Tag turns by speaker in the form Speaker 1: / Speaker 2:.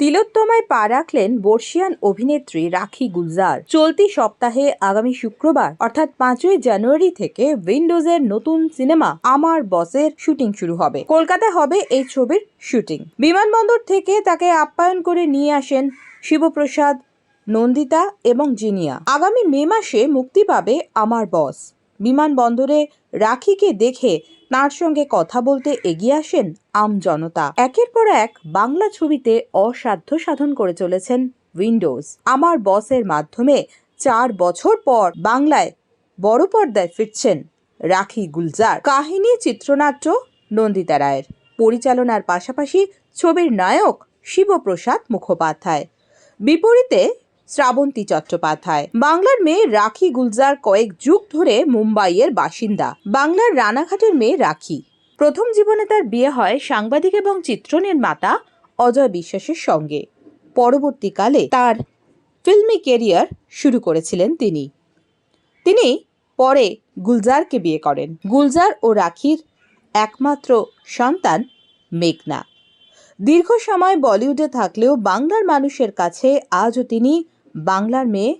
Speaker 1: তিলোত্তমায় পা রাখলেন বর্ষিয়ান অভিনেত্রী রাখি গুলজার। চলতি সপ্তাহে আগামী শুক্রবার, অর্থাৎ পাঁচই জানুয়ারি থেকে উইন্ডোজের নতুন সিনেমা আমার বসের শুটিং শুরু হবে। কলকাতায় হবে এই ছবির শুটিং। বিমানবন্দর থেকে তাকে আপ্যায়ন করে নিয়ে আসেন শিবপ্রসাদ, নন্দিতা এবং জিনিয়া। আগামী মে মাসে মুক্তি পাবে আমার বস। বিমানবন্দরে রাখিকে দেখে তার সঙ্গে কথা বলতে এগিয়ে আসেন আম জনতা। একের পর এক বাংলা ছবিতে অসাধ্য সাধন করে চলেছেন উইন্ডোজ। আমার বসের মাধ্যমে চার বছর পর বাংলায় বড় পর্দায় ফিরছেন রাখি গুলজার। কাহিনী, চিত্রনাট্য, নন্দিতা রায়ের। পরিচালনার পাশাপাশি ছবির নায়ক শিবপ্রসাদ মুখোপাধ্যায়। বিপরীতে শ্রাবন্তী চট্টোপাধ্যায়। বাংলার মেয়ে রাখি গুলজার কয়েক যুগ ধরে মুম্বাইয়ের বাসিন্দা। বাংলার রানাঘাটের মেয়ে রাখি। প্রথম জীবনে তার বিয়ে হয় সাংবাদিক এবং চিত্রনির্মাতা অজয় বিশ্বাসের সঙ্গে। পরবর্তীকালে তার ফিল্মি কেরিয়ার শুরু করেছিলেন তিনি। তিনি পরে গুলজারকে বিয়ে করেন। গুলজার ও রাখির একমাত্র সন্তান মেঘনা। দীর্ঘ সময় বলিউডে থাকলেও বাংলার মানুষের কাছে আজও তিনি বাংলার মেয়ে